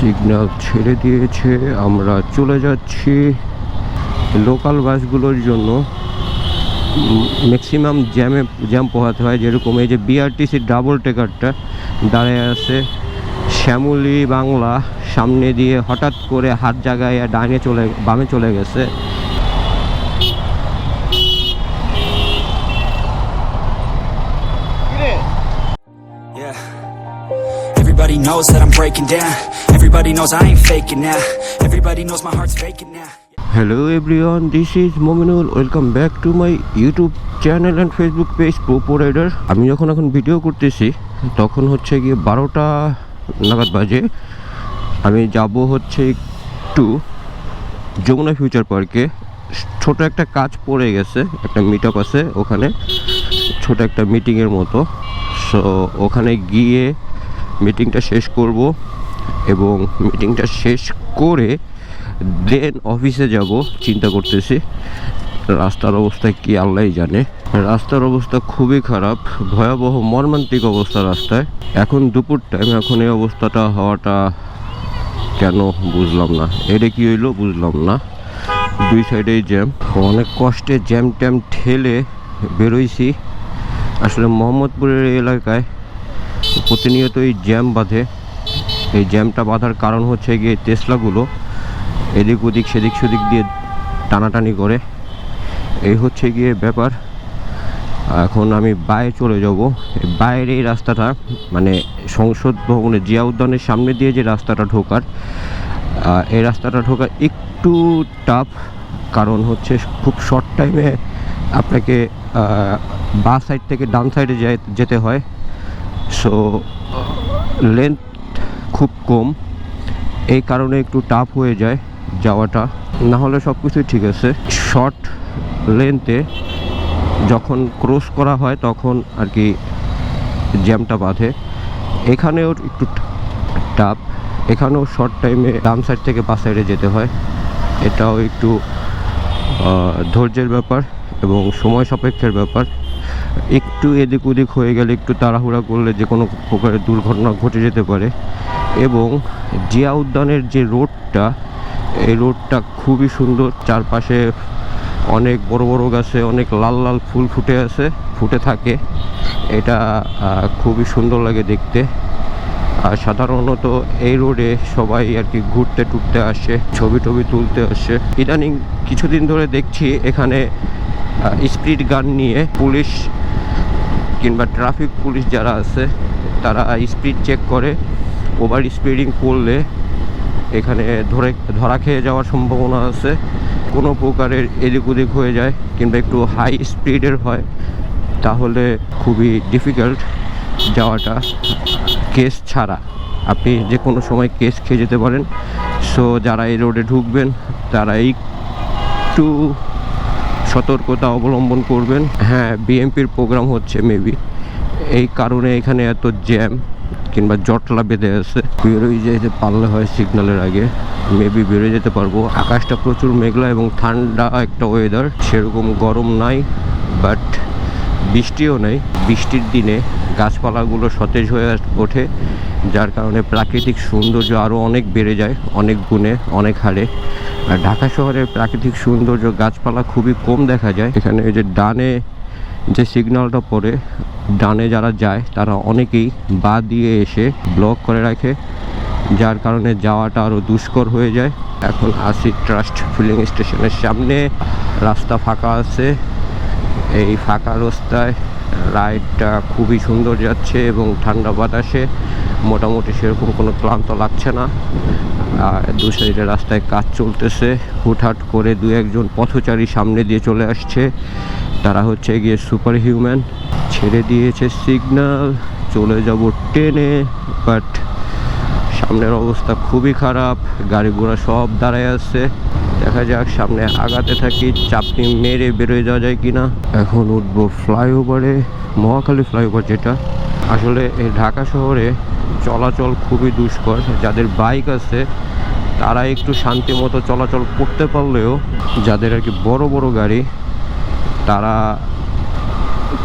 Signal ছেড়ে দিয়েছে। আমরা চলে যাচ্ছি লোকাল বাসগুলোর জন্য। ম্যাক্সিমাম জ্যামে জ্যাম পোহাতে হয়। যেরকম এই যে বিআরটিসি ডাবল টেকারটা দাঁড়িয়ে আছে। শ্যামলি বাংলা সামনে দিয়ে হঠাৎ করে হাত জায়গায় ডাইনে চলে, বামে চলে গেছে। Everybody knows that I'm breaking down. Everybody knows I ain't faking now. Everybody knows my heart's faking now. Hello everyone this is Mominul welcome back to my YouTube channel and Facebook page Propo rider আমি যখন এখন video করতেছি, তখন হচ্ছে গিয়ে বারোটা নাগাদ বাজে। আমি যাব হচ্ছে একটু যমুনা ফিউচার পার্কে ছোট একটা কাজ পড়ে গেছে, একটা মিট আছে ওখানে। ছোট একটা মিটিংয়ের মতো। সো ওখানে গিয়ে মিটিংটা শেষ করব এবং মিটিংটা শেষ করে দেন অফিসে যাব, চিন্তা করতেছি, রাস্তার অবস্থা কি আল্লাহ জানে। রাস্তার অবস্থা খুবই খারাপ, ভয়াবহ, মর্মান্তিক অবস্থা রাস্তায়। এখন দুপুর টাইম এখন এই অবস্থাটা হওয়াটা কেন বুঝলাম না। এটা কি হইল বুঝলাম না। দুই সাইডেই জ্যাম অনেক কষ্টে জ্যাম ট্যাম ঠেলে বেরোইছি। আসলে মোহাম্মদপুরের এই এলাকায় এই জ্যাম বাঁধে। এই জ্যামটা বাঁধার কারণ হচ্ছে গিয়ে তেসলাগুলো এদিক ওদিক, সেদিক সেদিক দিয়ে টানাটানি করে। এই হচ্ছে গিয়ে ব্যাপার। এখন আমি বাইরে চলে যাব। বাইরের এই রাস্তাটা মানে সংসদ ভবনে জিয়া উদ্যানের সামনে দিয়ে যে রাস্তাটা ঢোকার এই রাস্তাটা ঢোকার একটু টাফ কারণ হচ্ছে খুব শর্ট টাইমে আপনাকে বা সাইড থেকে ডান সাইডে যেতে হয়। সো লেন্থ খুব কম। এই কারণে একটু টাফ হয়ে যায় যাওয়াটা। না হলে সব কিছুই ঠিক আছে। শর্ট লেন্থে যখন ক্রস করা হয় তখন আর কি জ্যামটা বাঁধে। এখানেও একটু টাফ এখানেও শর্ট টাইমে ডান সাইড থেকে বাস সাইডে যেতে হয়। এটাও একটু ধৈর্যের ব্যাপার এবং সময় সাপেক্ষের ব্যাপার। একটু এদিক ওদিক হয়ে গেলে একটু তাড়াহুড়া করলে যে কোনো প্রকারের দুর্ঘটনা ঘটে যেতে পারে। এবং জিয়া উদ্যানের যে রোডটা, এই রোডটা খুবই সুন্দর। চারপাশে অনেক বড় বড় গাছে অনেক লাল লাল ফুল ফুটে আছে, ফুটে থাকে। এটা খুবই সুন্দর লাগে দেখতে। আর সাধারণত এই রোডে সবাই আর কি ঘুরতে টুরতে আসে, ছবি টবি তুলতে আসে। ইদানিং কিছুদিন ধরে দেখছি এখানে স্পিড গান নিয়ে পুলিশ কিংবা ট্রাফিক পুলিশ যারা আছে, তারা স্পিড চেক করে ওভার স্পিডিং করলে এখানে ধরে, ধরা খেয়ে যাওয়ার সম্ভাবনা আছে। কোনো প্রকারের এদিক ওদিক হয়ে যায় কিংবা একটু হাই স্পিডের হয়, তাহলে খুবই ডিফিকাল্ট যাওয়াটা কেস ছাড়া। আপনি যে কোনো সময় কেস খেয়ে যেতে পারেন। সো যারা এই রোডে ঢুকবেন, তারা একটু সতর্কতা অবলম্বন করবেন। হ্যাঁ বিএমপির প্রোগ্রাম হচ্ছে মেবি এই কারণে এখানে এত জ্যাম কিংবা জটলা বেঁধে আছে। বেরোই যেতে পারলে হয় সিগন্যালের আগে। মেবি বেরোয় যেতে পারব। আকাশটা প্রচুর মেঘলা এবং ঠান্ডা একটা ওয়েদার সেরকম গরম নাই বাট বৃষ্টিও নেই। বৃষ্টির দিনে গাছপালাগুলো সতেজ হয়ে ওঠে। যার কারণে প্রাকৃতিক সৌন্দর্য আরও অনেক বেড়ে যায়, অনেক গুণে, অনেক হারে। আর ঢাকা শহরের প্রাকৃতিক সৌন্দর্য গাছপালা খুবই কম দেখা যায়। এখানে যে ডানে যে সিগন্যালটা পড়ে, ডানে যারা যায়, তারা অনেকেই বা দিয়ে এসে ব্লক করে রাখে, যার কারণে যাওয়াটা আরও দুষ্কর হয়ে যায়। এখন আসি ট্রাস্ট ফিলিং স্টেশনের সামনে। রাস্তা ফাঁকা আছে। এই ফাঁকা রাস্তায় রাইডটা খুবই সুন্দর যাচ্ছে এবং ঠান্ডা বাতাসে। মোটামুটি সেরকম কোনো ক্লান্ত লাগছে না। দু সাইডে রাস্তায় কাজ চলতেছে। হুটহাট করে দু একজন পথচারী সামনে দিয়ে চলে আসছে। তারা হচ্ছে গিয়ে সুপার হিউম্যান ছেড়ে দিয়েছে সিগন্যাল। চলে যাব ট্রেনে, বাট সামনের অবস্থা খুবই খারাপ। গাড়ি ঘোড়া সব দাঁড়ায় আছে। দেখা যাক সামনে আগাতে থাকি চাপনি মেরে বেরোয় যাওয়া যায় কিনা। এখন উঠবো ফ্লাইওভারে, মহাখালী ফ্লাইওভার যেটা। আসলে এই ঢাকা শহরে চলাচল খুবই দুষ্কর। যাদের বাইক আছে, তারা একটু শান্তি মতো চলাচল করতে পারলেও, যাদের আর কি বড় বড় গাড়ি, তারা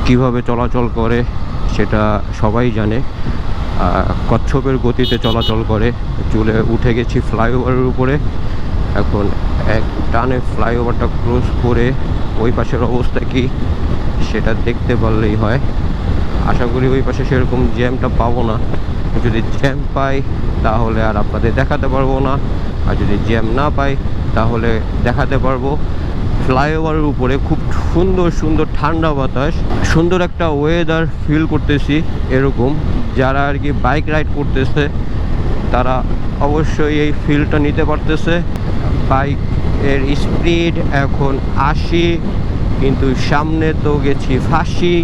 কীভাবে চলাচল করে সেটা সবাই জানে। কচ্ছপের গতিতে চলাচল করে। চলে উঠে গেছি ফ্লাইওভারের উপরে। এখন এক টানে ফ্লাইওভারটা ক্লোজ করে ওই পাশের অবস্থা কি সেটা দেখতে পারলেই হয়। আশা করি ওই পাশে সেরকম জ্যামটা পাবো না। যদি জ্যাম পাই, তাহলে আর আপনাদের দেখাতে পারব না। আর যদি জ্যাম না পাই, তাহলে দেখাতে পারব। ফ্লাইওভারের উপরে খুব সুন্দর সুন্দর ঠান্ডা বাতাস, সুন্দর একটা ওয়েদার ফিল করতেছি এরকম। যারা আর কি বাইক রাইড করতেছে, তারা অবশ্যই এই ফিলটা নিতে পারতেছে। বাইক এর স্পিড এখন আশি, কিন্তু সামনে তো গেছি ফাঁসি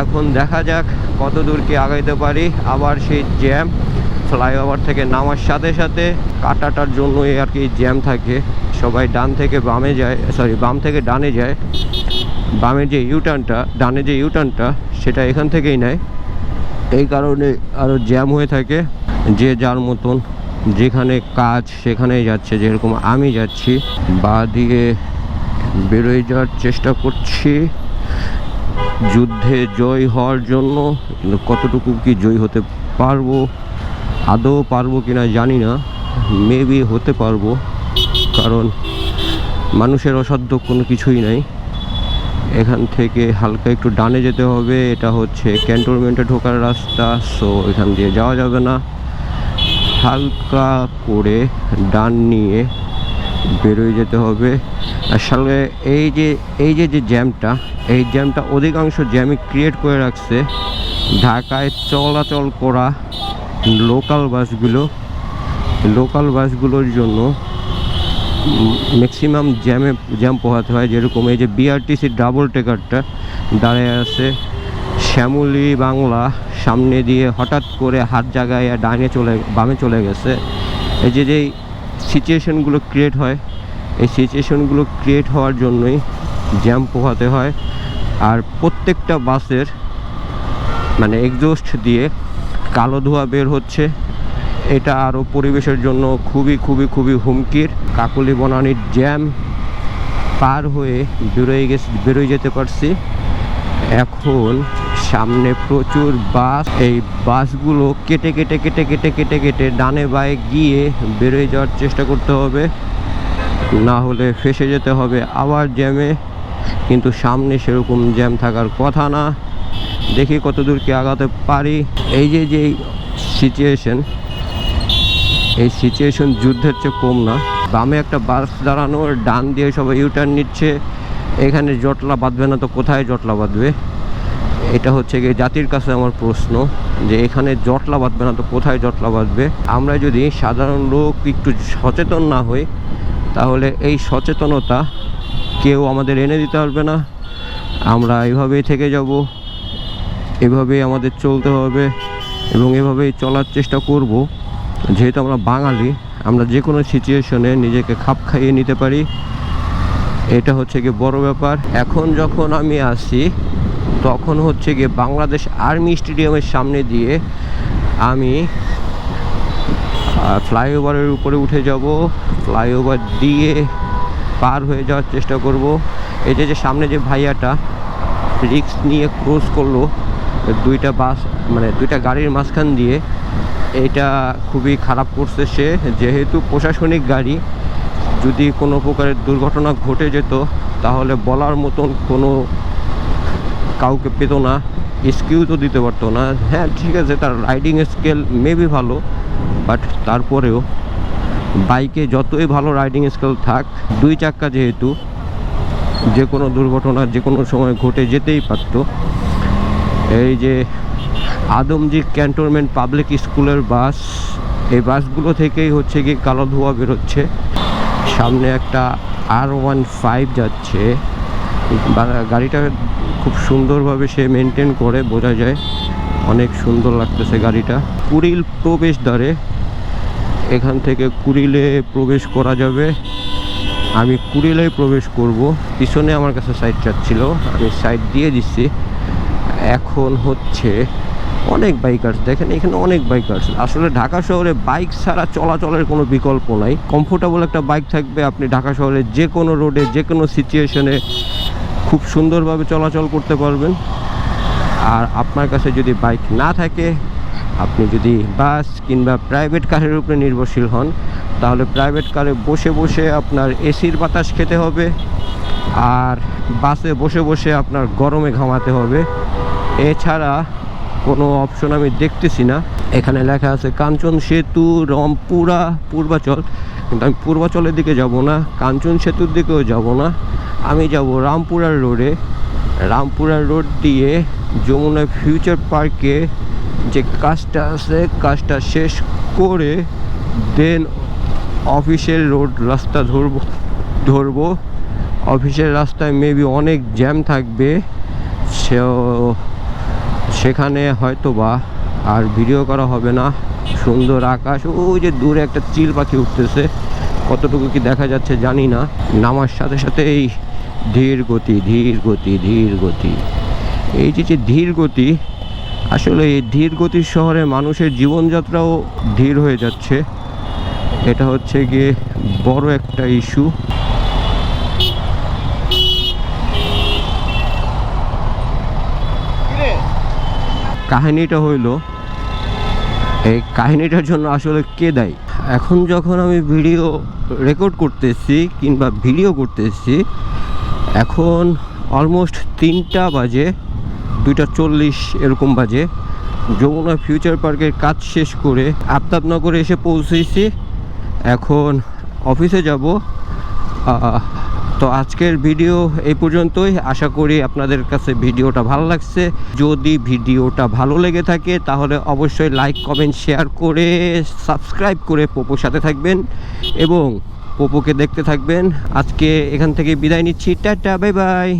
এখন দেখা যাক কত দূর কি আগাইতে পারি। আবার সেই জ্যাম ফ্লাইওভার থেকে নামার সাথে সাথে কাটাটার জন্যই আর কি জ্যাম থাকে। সবাই ডান থেকে বামে যায় সরি বাম থেকে ডানে যায়। বামে যে ইউটার্নটা ডানে যে ইউটার্নটা সেটা এখান থেকেই নেয়। এই কারণে আরও জ্যাম হয়ে থাকে। যে যার মতন যেখানে কাজ সেখানেই যাচ্ছে, যেরকম আমি যাচ্ছি। বা দিয়ে বেরোয় যাওয়ার চেষ্টা করছি। যুদ্ধে জয় হওয়ার জন্য কতটুকু কি জয় হতে পারব, আদৌ পারব কিনা জানি না। মেবি হতে পারব, কারণ মানুষের অসাধ্য কোনো কিছুই নাই। এখান থেকে হালকা একটু ডানে যেতে হবে, এটা হচ্ছে ক্যান্টনমেন্টে ঢোকার রাস্তা সো এখান দিয়ে যাওয়া যাবে না। হালকা করে ডান নিয়ে বেরোয় যেতে হবে। আসলে এই যে এই যে যে জ্যামটা, এই জ্যামটা অধিকাংশ জ্যামই ক্রিয়েট করে রাখছে। ঢাকায় চলাচল করা লোকাল বাসগুলো লোকাল বাসগুলোর জন্য ম্যাক্সিমাম জ্যামে, জ্যাম পোহাতে হয়। যেরকম এই যে বিআরটিসির ডাবল টেকারটা দাঁড়িয়ে আছে। শ্যামলী বাংলা সামনে দিয়ে হঠাৎ করে হাত জায়গায় ডানে চলে, বামে চলে গেছে। এই যে যেই সিচুয়েশনগুলো ক্রিয়েট হয়। এই সিচুয়েশানগুলো ক্রিয়েট হওয়ার জন্যই জ্যাম পোহাতে হয়। আর প্রত্যেকটা বাসের মানে এক্সস্ট দিয়ে কালো ধোঁয়া বের হচ্ছে। এটা আরও পরিবেশের জন্য খুবই খুবই খুবই হুমকির। কাকলি বনানির জ্যাম পার হয়ে বেরোয় গেছে, বেরোয় যেতে পারছি। এখন সামনে প্রচুর বাস। এই বাসগুলো কেটে কেটে কেটে কেটে কেটে কেটে ডানে বায়ে গিয়ে বেরোয় যাওয়ার চেষ্টা করতে হবে। না হলে ফেসে যেতে হবে আবার জ্যামে। কিন্তু সামনে সেরকম জ্যাম থাকার কথা না। দেখি কত দূর কি আগাতে পারি। এই যে যে সিচুয়েশন এই সিচুয়েশন যুদ্ধের চেয়ে কম না। বামে একটা বাস দাঁড়ানো ডান দিয়ে সবাই ইউটার্ন নিচ্ছে। এখানে জটলা বাঁধবে না তো কোথায় জটলা বাঁধবে? এটা হচ্ছে গিয়ে জাতির কাছে আমার প্রশ্ন যে এখানে জটলা বাঁধবে না তো কোথায় জটলা বাঁধবে? আমরা যদি সাধারণ লোক একটু সচেতন না হই, তাহলে এই সচেতনতা কেউ আমাদের এনে দিতে পারবে না। আমরা এভাবেই থেকে যাব, এভাবেই আমাদের চলতে হবে এবং এভাবেই চলার চেষ্টা করব। যেহেতু আমরা বাঙালি, আমরা যে কোনো সিচুয়েশনে নিজেকে খাপ খাইয়ে নিতে পারি। এটা হচ্ছে গিয়ে বড় ব্যাপার। এখন যখন আমি আসি তখন হচ্ছে গিয়ে বাংলাদেশ আর্মি স্টেডিয়ামের সামনে দিয়ে আমি ফ্লাইওভারের উপরে উঠে যাব। ফ্লাইওভার দিয়ে পার হয়ে যাওয়ার চেষ্টা করব। এই যে সামনে যে ভাইয়াটা, রিক্স নিয়ে ক্রস করল, দুইটা বাস মানে দুইটা গাড়ির মাঝখান দিয়ে, এটা খুবই খারাপ করছে সে। যেহেতু প্রশাসনিক গাড়ি, যদি কোনো প্রকারের দুর্ঘটনা ঘটে যেত, তাহলে বলার মতন কোনো কাউকে পেতো না এক্সকিউ তো দিতে পারতো না। হ্যাঁ ঠিক আছে, তার রাইডিং স্কেল মেবি ভালো বাট তারপরেও বাইকে যতই ভালো রাইডিং স্কেল থাক, দুই চাক্কা যেহেতু, যে কোনো দুর্ঘটনা, যে কোনো সময় ঘটে যেতেই পারতো। এই যে আদমজি ক্যান্টনমেন্ট পাবলিক স্কুলের বাস, এই বাসগুলো থেকেই হচ্ছে কি কালো ধোঁয়া বেরোচ্ছে। সামনে একটা আর ওয়ান ফাইভ যাচ্ছে। গাড়িটা খুব সুন্দরভাবে সে মেনটেন করে, বোঝা যায়। অনেক সুন্দর লাগতেছে গাড়িটা। কুড়িল প্রবেশদ্বারে এখান থেকে কুড়িলে প্রবেশ করা যাবে। আমি কুড়িলে প্রবেশ করব। পিছনে আমার কাছে সাইড চাচ্ছিল আমি সাইড দিয়ে দিচ্ছি। এখন হচ্ছে অনেক বাইকার্স দেখেন এখানে অনেক বাইকার্স আসলে ঢাকা শহরে বাইক ছাড়া চলাচলের কোনো বিকল্প নাই। কমফোর্টেবল একটা বাইক থাকবে, আপনি ঢাকা শহরে যে কোনো রোডে যে কোনো সিচুয়েশনে খুব সুন্দরভাবে চলাচল করতে পারবেন। আর আপনার কাছে যদি বাইক না থাকে, আপনি যদি বাস কিংবা প্রাইভেট কারের উপরে নির্ভরশীল হন, তাহলে প্রাইভেট কারে বসে বসে আপনার এসির বাতাস খেতে হবে, আর বাসে বসে বসে আপনার গরমে ঘামাতে হবে। এছাড়া কোনো অপশন আমি দেখতেছি না। এখানে লেখা আছে, কাঞ্চন সেতু, রংপুরা, পূর্বাচল। কিন্তু আমি পূর্বাচলের দিকে যাব না, কাঞ্চন সেতুর দিকেও যাব না। আমি যাব রামপুরার রোডে। রামপুরার রোড দিয়ে যমুনা ফিউচার পার্কে যে কাজটা আছে, কাজটা শেষ করে দেন অফিসের রোড রাস্তা ধরবো ধরবো। অফিসের রাস্তায় মেবি অনেক জ্যাম থাকবে। সেখানে হয়তো বা আর ভিডিও করা হবে না। সুন্দর আকাশ, ওই যে দূরে একটা চিল পাখি উঠতেছে। কতটুকু কি দেখা যাচ্ছে জানি না। নামার সাথে সাথে এই ধীর গতি ধীর গতি ধীর গতি। এই যে যে ধীর গতি, আসলে এই ধীর গতির শহরে মানুষের জীবনযাত্রাও ধীর হয়ে যাচ্ছে। এটা হচ্ছে গিয়ে বড় একটা ইস্যু। কাহিনীটা হইল এই কাহিনীটার জন্য আসলে কে দায়ী? এখন যখন আমি ভিডিও রেকর্ড করতেছি কিংবা ভিডিও করতেছি এখন অলমোস্ট তিনটা বাজে, দুইটা চল্লিশ এরকম বাজে। যমুনা ফিউচার পার্কের কাজ শেষ করে আফতাবনগরে এসে পৌঁছেছি। এখন অফিসে যাব। তো আজকের ভিডিও এই পর্যন্তই। আশা করি আপনাদের কাছে ভিডিওটা ভালো লাগছে। যদি ভিডিওটা ভালো লেগে থাকে, তাহলে অবশ্যই লাইক কমেন্ট শেয়ার করে সাবস্ক্রাইব করে পোপোর সাথে থাকবেন এবং পোপোকে দেখতে থাকবেন। আজকে এখান থেকে বিদায় নিচ্ছি। Tata bye bye